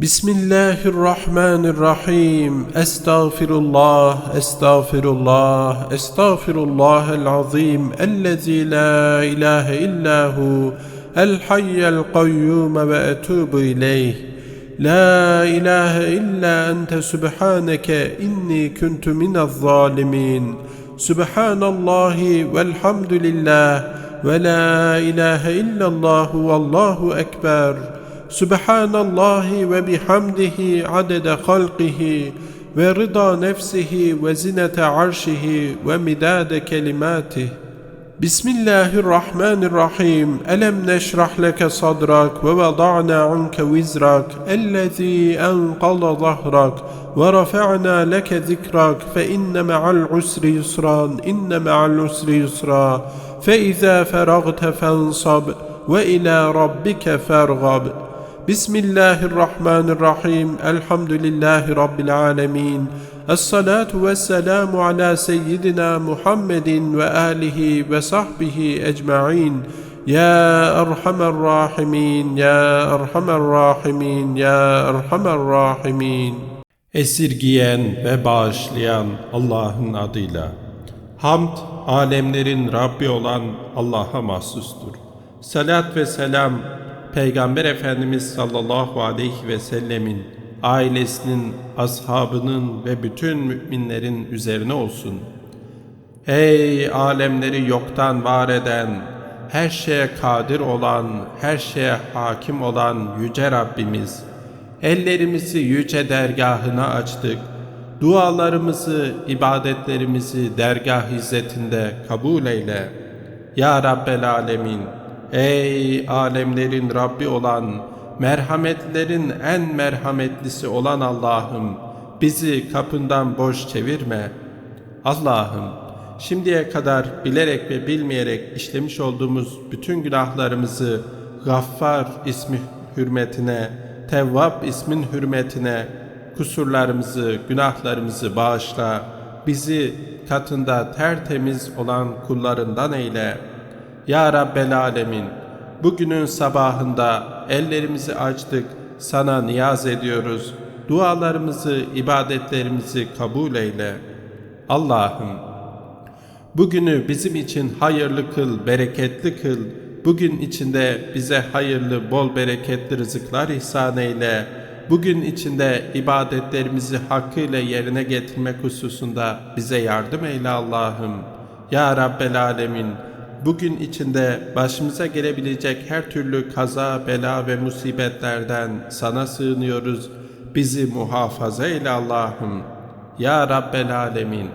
بسم الله الرحمن الرحيم استغفر الله استغفر الله استغفر الله العظيم الذي لا اله الا هو الحي القيوم واتوب اليه لا اله الا انت سبحانك اني كنت من الظالمين سبحان الله والحمد لله ولا اله الا الله والله اكبر سبحان الله وبحمده عدد خلقه ورضا نفسه وزنة عرشه ومداد كلماته. بسم الله الرحمن الرحيم. ألم نشرح لك صدرك ووضعنا عنك وزرك الذي أنقض ظهرك ورفعنا لك ذكرك. فإن مع العسر يسرا إن مع العسر يسرا. فإذا فرغت فانصب وإلى ربك فارغب. Bismillahirrahmanirrahim. Elhamdülillahi Rabbil alemin. Esselatu vesselamu ala seyyidina Muhammedin ve alihi ve sahbihi ecma'in. Ya Erhamer Rahimin, Ya Erhamer Rahimin, Ya Erhamer Rahimin. Esirgiyen ve bağışlayan Allah'ın adıyla. Hamd, alemlerin Rabbi olan Allah'a mahsustur. Salat ve selam Peygamber Efendimiz sallallahu aleyhi ve sellemin, ailesinin, ashabının ve bütün müminlerin üzerine olsun. Ey alemleri yoktan var eden, her şeye kadir olan, her şeye hakim olan Yüce Rabbimiz, ellerimizi yüce dergahına açtık. Dualarımızı, ibadetlerimizi dergah hizmetinde kabul eyle. Ya Rabbel Alemin, ey alemlerin Rabbi olan, merhametlerin en merhametlisi olan Allah'ım, bizi kapından boş çevirme. Allah'ım, şimdiye kadar bilerek ve bilmeyerek işlemiş olduğumuz bütün günahlarımızı Gaffar ismi hürmetine, Tevvab ismin hürmetine, kusurlarımızı, günahlarımızı bağışla, bizi katında tertemiz olan kullarından eyle. Ya Rabbel Alemin, bugünün sabahında ellerimizi açtık, sana niyaz ediyoruz. Dualarımızı, ibadetlerimizi kabul eyle. Allah'ım, bugünü bizim için hayırlı kıl, bereketli kıl. Bugün içinde bize hayırlı, bol bereketli rızıklar ihsan eyle. Bugün içinde ibadetlerimizi hakkıyla yerine getirmek hususunda bize yardım eyle Allah'ım. Ya Rabbel Alemin, bugün içinde başımıza gelebilecek her türlü kaza, bela ve musibetlerden sana sığınıyoruz. Bizi muhafaza eyle Allah'ım. Ya Rabbel Alemin,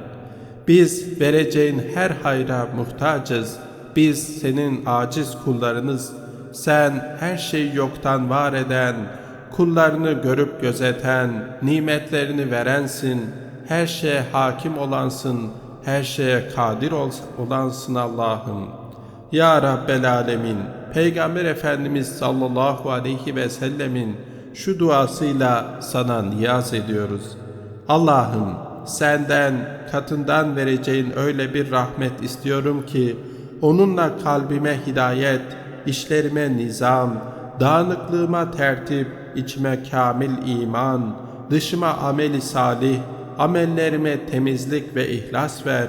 biz vereceğin her hayra muhtacız. Biz senin aciz kullarınız. Sen her şeyi yoktan var eden, kullarını görüp gözeten, nimetlerini verensin. Her şeye hakim olansın, her şeye kadir ol, olansın Allah'ım. Ya Rabbel Alemin, Peygamber Efendimiz sallallahu aleyhi ve sellemin şu duasıyla sana niyaz ediyoruz. Allah'ım senden, katından vereceğin öyle bir rahmet istiyorum ki, onunla kalbime hidayet, işlerime nizam, dağınıklığıma tertip, içime kamil iman, dışıma ameli salih, amellerime temizlik ve ihlas ver.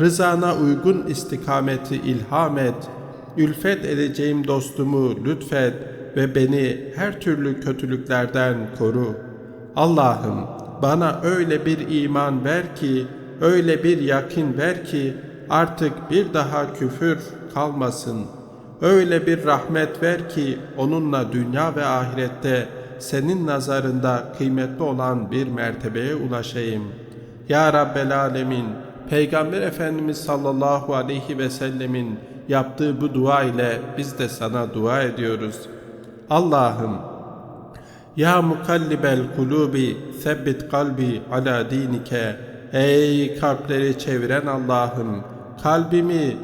Rızana uygun istikameti ilham et. Ülfet edeceğim dostumu lütfet ve beni her türlü kötülüklerden koru. Allah'ım bana öyle bir iman ver ki, öyle bir yakin ver ki artık bir daha küfür kalmasın. Öyle bir rahmet ver ki onunla dünya ve ahirette senin nazarında kıymetli olan bir mertebeye ulaşayım. Ya Rabbel Alemin, Peygamber Efendimiz sallallahu aleyhi ve sellemin yaptığı bu dua ile biz de sana dua ediyoruz. Allah'ım, Ya mukallibel kulubi, sebbit kalbi ala dinike. Ey kalpleri çeviren Allah'ım, kalbimi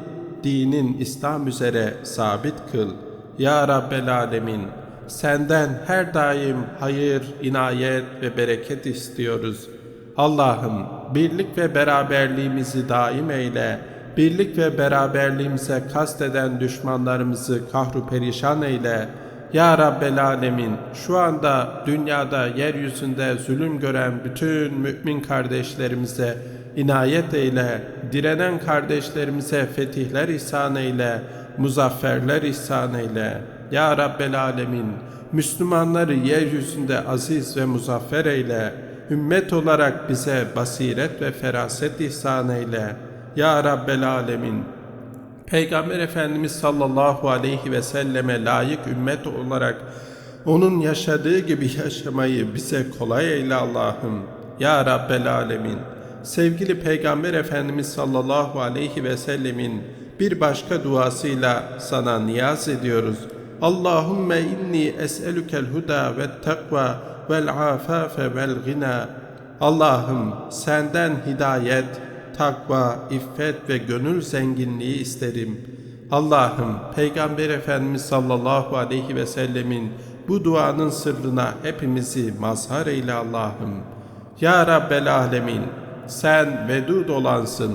dinin İslam üzere sabit kıl. Ya Rabbel Alemin, senden her daim hayır, inayet ve bereket istiyoruz. Allah'ım birlik ve beraberliğimizi daim eyle. Birlik ve beraberliğimize kasteden düşmanlarımızı kahru perişan eyle. Ya Rabbel Alemin şu anda dünyada yeryüzünde zulüm gören bütün mümin kardeşlerimize inayet eyle, direnen kardeşlerimize fetihler ihsan eyle, muzafferler ihsan eyle. Ya Rabbel Alemin Müslümanları yeryüzünde aziz ve muzaffer eyle. Ümmet olarak bize basiret ve feraset ihsan eyle. Ya Rabbel Alemin Peygamber Efendimiz sallallahu aleyhi ve selleme layık ümmet olarak onun yaşadığı gibi yaşamayı bize kolay eyle Allah'ım. Ya Rabbel Alemin. Sevgili Peygamber Efendimiz sallallahu aleyhi ve sellemin bir başka duasıyla sana niyaz ediyoruz. Allahümme inni es'elükel huda ve takva vel afafe vel gina. Allah'ım senden hidayet, takva, iffet ve gönül zenginliği isterim. Allah'ım Peygamber Efendimiz sallallahu aleyhi ve sellemin bu duanın sırrına hepimizi mazhar eyle Allah'ım. Ya Rabbel Alemin sen vedud olansın.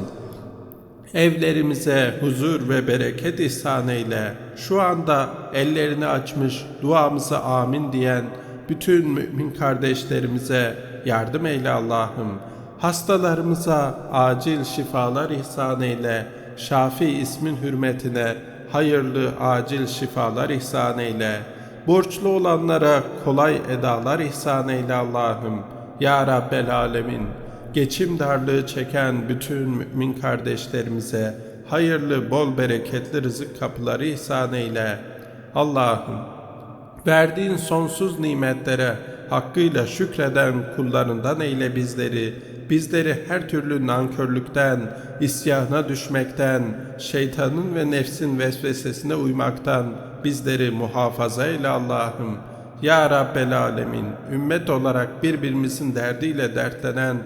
Evlerimize huzur ve bereket ihsan eyle. Şu anda ellerini açmış duamıza amin diyen bütün mümin kardeşlerimize yardım eyle Allah'ım. Hastalarımıza acil şifalar ihsan eyle. Şafi ismin hürmetine hayırlı acil şifalar ihsan eyle. Borçlu olanlara kolay edalar ihsan eyle Allah'ım. Ya Rabbel Alemin. Geçim darlığı çeken bütün mümin kardeşlerimize hayırlı, bol bereketli rızık kapıları ihsan eyle. Allah'ım verdiğin sonsuz nimetlere hakkıyla şükreden kullarından eyle bizleri. Bizleri her türlü nankörlükten, isyana düşmekten, şeytanın ve nefsin vesvesesine uymaktan bizleri muhafaza eyle Allah'ım. Ya Rabbel Alemin, ümmet olarak birbirimizin derdiyle dertlenen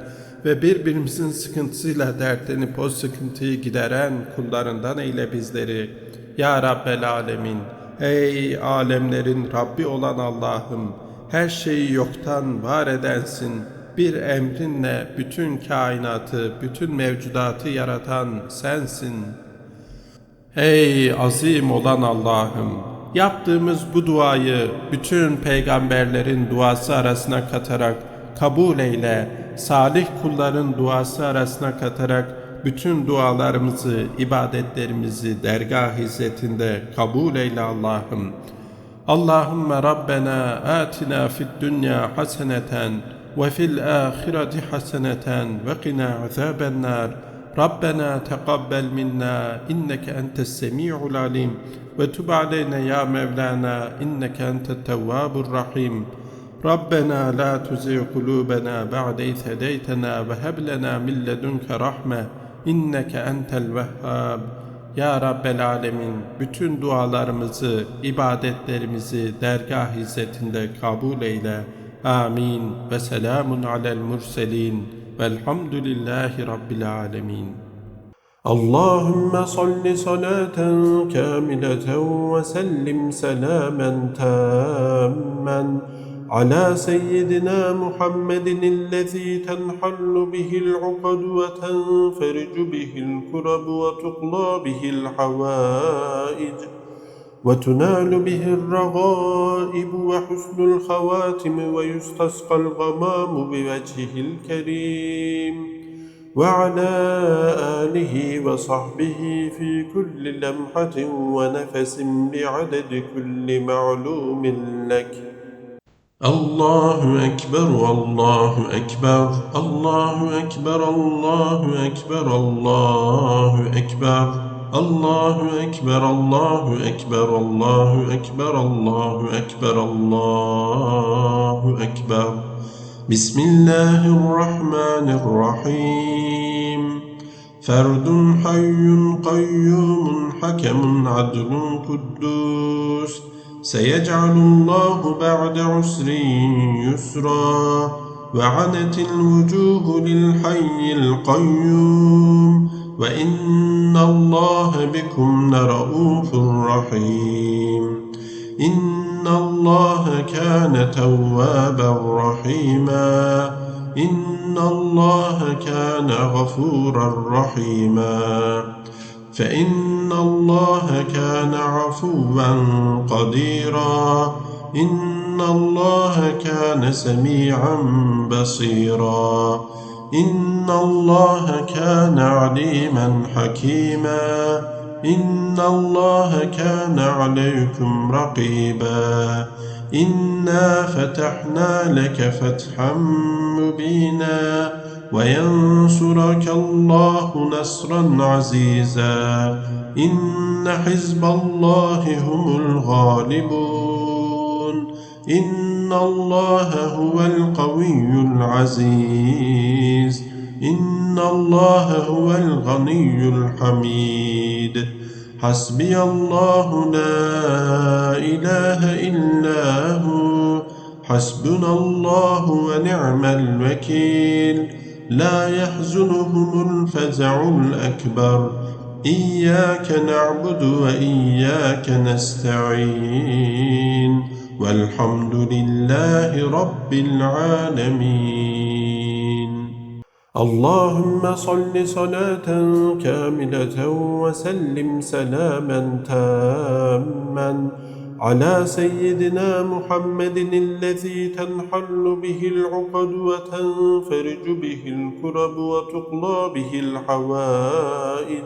ve birbirimizin sıkıntısıyla dertlenip o sıkıntıyı gideren kullarından eyle bizleri. Ya Rabbel Alemin, ey alemlerin Rabbi olan Allah'ım, her şeyi yoktan var edensin. Bir emrinle bütün kainatı, bütün mevcudatı yaratan sensin. Ey azim olan Allah'ım, yaptığımız bu duayı bütün peygamberlerin duası arasına katarak kabul eyle. Salih kulların duası arasına katarak bütün dualarımızı, ibadetlerimizi dergah hizmetinde kabul eyle Allah'ım. Allahümme Rabbena atina fid dünya haseneten ve fil ahireti haseneten ve qina azaben nar. ربنا تقبل منا إنك أنت السميع العليم وتب علينا يا مولانا إنك أنت التواب الرحيم ربنا لا تزغ قلوبنا بعد إذ هديتنا وهب لنا من لدنك رحمة إنك أنت الوهاب Ya Rabbel Alemin bütün dualarımızı, ibadetlerimizi dergah hizmetinde kabul eyle. Amin ve selamun alel murselin velhamdülillahi Rabbil alemin. اللهم صل صلاة كاملة وسلم سلاما تاما على سيدنا محمد الذي تنحل به العقد وتنفرج به الكرب وتقضى به الحوائج وتنال به الرغائب وحسن الخواتم ويستسقى الغمام بوجهه الكريم وعلى آله وصحبه في كل لمحة ونفس بعدد كل معلوم لك. Allahu Ekber, Allahu Ekber, Allahu Ekber, Allahu Ekber, Allahu Ekber. Allahu Ekber, Allahu Ekber, Allahu Ekber, Allahu Ekber, Allahu Ekber. Bismillahirrahmanirrahim. Ferdun hayyun kayyumun hakemun adlun kuddus. سيجعل الله بعد عسر يسرا وعنت الوجوه للحي القيوم وإن الله بكم لرؤوف رحيم إن الله كان توابا رحيما إن الله كان غفورا رحيما فإن الله كان عفوا قديرا. إن الله كان سميعا بصيرا. إن الله كان عليما حكيما. إن الله كان عليكم رقيبا. إنا فتحنا لك فتحا مبينا. وينصرك الله نصرا عزيزا إن حزب الله هم الغالبون إن الله هو القوي العزيز إن الله هو الغني الحميد حسبي الله لا إله إلا هو حسبنا الله ونعم الوكيل لا يحزنهم الفزع الأكبر. إياك نعبد وإياك نستعين. والحمد لله رب العالمين. اللهم صل صلاة كاملة وسلم سلاما تاما. على سيدنا محمد الذي تنحل به العقد وتنفرج به الكرب وتقضى به الحوائج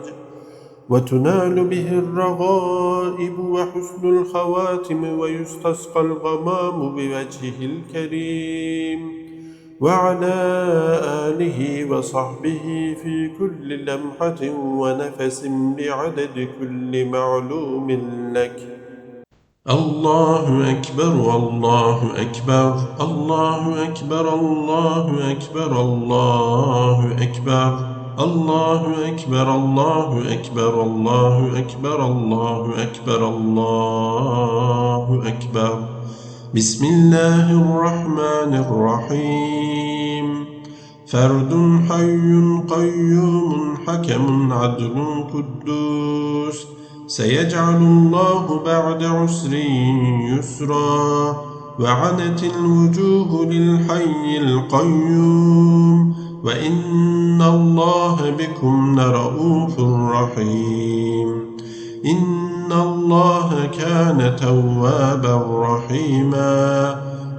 وتنال به الرغائب وحسن الخواتم ويستسقى الغمام بوجهه الكريم وعلى آله وصحبه في كل لمحة ونفس بعدد كل معلوم لك. الله أكبر والله أكبر الله أكبر الله أكبر الله أكبر الله أكبر الله أكبر الله أكبر الله أكبر الله أكبر بسم الله الرحمن الرحيم فرد حي قيوم حكم عدل قدوس سيجعل الله بعد عسر يسرا وعنت الوجوه للحي القيوم وإن الله بكم لرؤوف رحيم إن الله كان توابا رحيما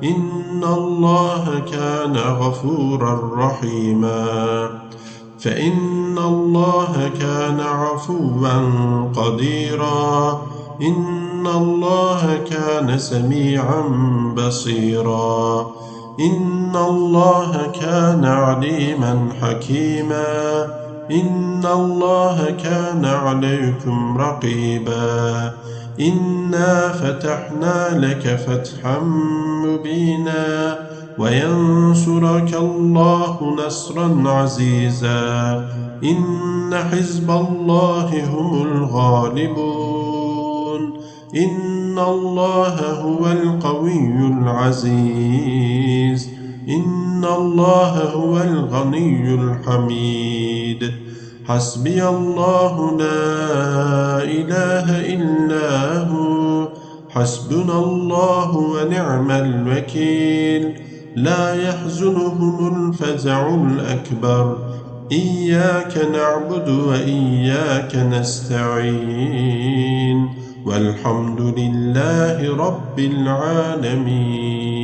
إن الله كان غفورا رحيما فإن الله كان عفوا قديرا. إن الله كان سميعا بصيرا. إن الله كان عليما حكيما. إن الله كان عليكم رقيبا. إنا فتحنا لك فتحا مبينا. وينصرك الله نصرا عزيزا إن حزب الله هم الغالبون إن الله هو القوي العزيز إن الله هو الغني الحميد حسبي الله لا إله إلا هو حسبنا الله ونعم الوكيل لا يحزنهم الفزع الأكبر. إياك نعبد وإياك نستعين. والحمد لله رب العالمين.